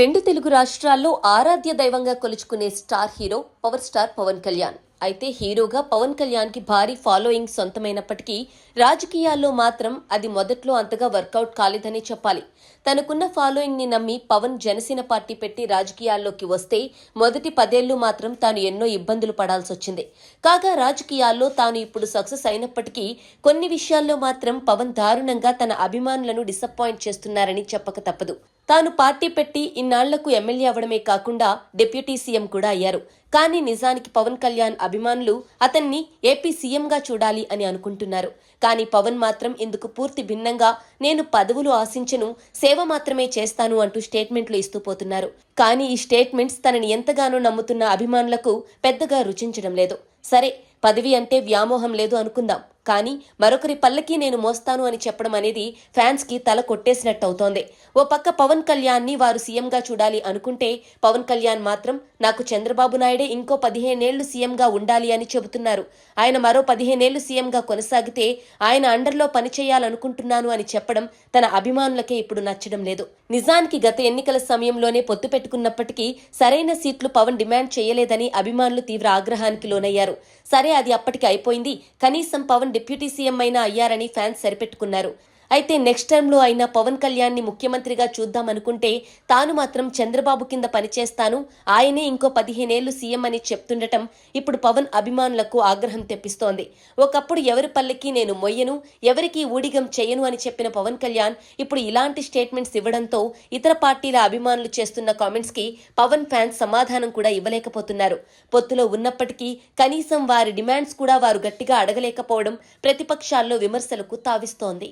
రెండు తెలుగు రాష్ట్రాల్లో ఆరాధ్య దైవంగా కొలుచుకునే star hero power star Pavan Kalyan. అయితే హీరోగా పవన్ కళ్యాణ్కి భారీ ఫాలోయింగ్ సొంతమైనప్పటికీ రాజకీయాల్లో మాత్రం అది మొదట్లో అంతగా వర్కౌట్ కాలేదనే చెప్పాలి. తనకున్న ఫాలోయింగ్ని నమ్మి పవన్ జనసేన పార్టీ పెట్టి రాజకీయాల్లోకి వస్తే మొదటి పదేళ్ళు మాత్రం తాను ఎన్నో ఇబ్బందులు పడాల్సొచ్చింది కాగా రాజకీయాల్లో తాను ఇప్పుడు సక్సెస్ అయినప్పటికీ కొన్ని విషయాల్లో మాత్రం పవన్ దారుణంగా తన అభిమానులను డిసప్పాయింట్ చేస్తున్నారని చెప్పక తప్పదు. తాను పార్టీ పెట్టి ఇన్నాళ్ళకు ఎమ్మెల్యే అవడమే కాకుండా డిప్యూటీ సీఎం కూడా అయ్యారు. కానీ నిజానికి పవన్ కళ్యాణ్ అభిమానులు అతన్ని ఏపీ సీఎంగా చూడాలి అని అనుకుంటున్నారు. కానీ పవన్ మాత్రం ఇందుకు పూర్తి భిన్నంగా నేను పదవులు ఆశించను సేవ మాత్రమే చేస్తాను అంటూ స్టేట్మెంట్లు ఇస్తూ పోతున్నారు. కానీ ఈ స్టేట్మెంట్స్ తనని ఎంతగానో నమ్ముతున్న అభిమానులకు పెద్దగా రుచించడం లేదు. సరే పదవి అంటే వ్యామోహం లేదు అనుకుందాం. కానీ మరొకరి పల్లకి నేను మోస్తాను అని చెప్పడం అనేది ఫ్యాన్స్కి తల కొట్టేసినట్టు అవుతోంది ఓ పక్క పవన్ కళ్యాణ్ని వారు సీఎంగా చూడాలి అనుకుంటే పవన్ కళ్యాణ్ మాత్రం నాకు చంద్రబాబు నాయుడే ఇంకో పదిహేనేళ్ళు సీఎంగా ఉండాలి అని చెబుతున్నారు. ఆయన మరో పదిహేనేళ్ళు సీఎంగా కొనసాగితే ఆయన అండర్లో పనిచేయాలనుకుంటున్నాను అని చెప్పడం తన అభిమానులకే ఇప్పుడు నచ్చడం లేదు. నిజానికి గత ఎన్నికల సమయంలోనే పొత్తు పెట్టుకున్నప్పటికీ సరైన సీట్లు పవన్ డిమాండ్ చేయలేదని అభిమానులు తీవ్ర ఆగ్రహానికి లోనయ్యారు. సరే అది అప్పటికి అయిపోయింది. కనీసం పవన్ డిప్యూటీ సీఎం అయినా అయ్యారని ఫ్యాన్స్ సరిపెట్టుకున్నారు. అయితే నెక్స్ట్ టైంలో అయినా పవన్ కళ్యాణ్ని ముఖ్యమంత్రిగా చూద్దామనుకుంటే తాను మాత్రం చంద్రబాబు కింద పనిచేస్తాను. ఆయనే ఇంకో పదిహేనేళ్ళు సీఎం అని చెప్తుండటం ఇప్పుడు పవన్ అభిమానులకు ఆగ్రహం తెప్పిస్తోంది. ఒకప్పుడు ఎవరి పల్లెకి నేను మొయ్యను ఎవరికీ ఊడిగం చేయను అని చెప్పిన పవన్ కళ్యాణ్ ఇప్పుడు ఇలాంటి స్టేట్మెంట్స్ ఇవ్వడంతో ఇతర పార్టీల అభిమానులు చేస్తున్న కామెంట్స్కి పవన్ ఫ్యాన్స్ సమాధానం కూడా ఇవ్వలేకపోతున్నారు. పొత్తులో ఉన్నప్పటికీ కనీసం వారి డిమాండ్స్ కూడా వారు గట్టిగా అడగలేకపోవడం ప్రతిపక్షాల్లో విమర్శలకు తావిస్తోంది.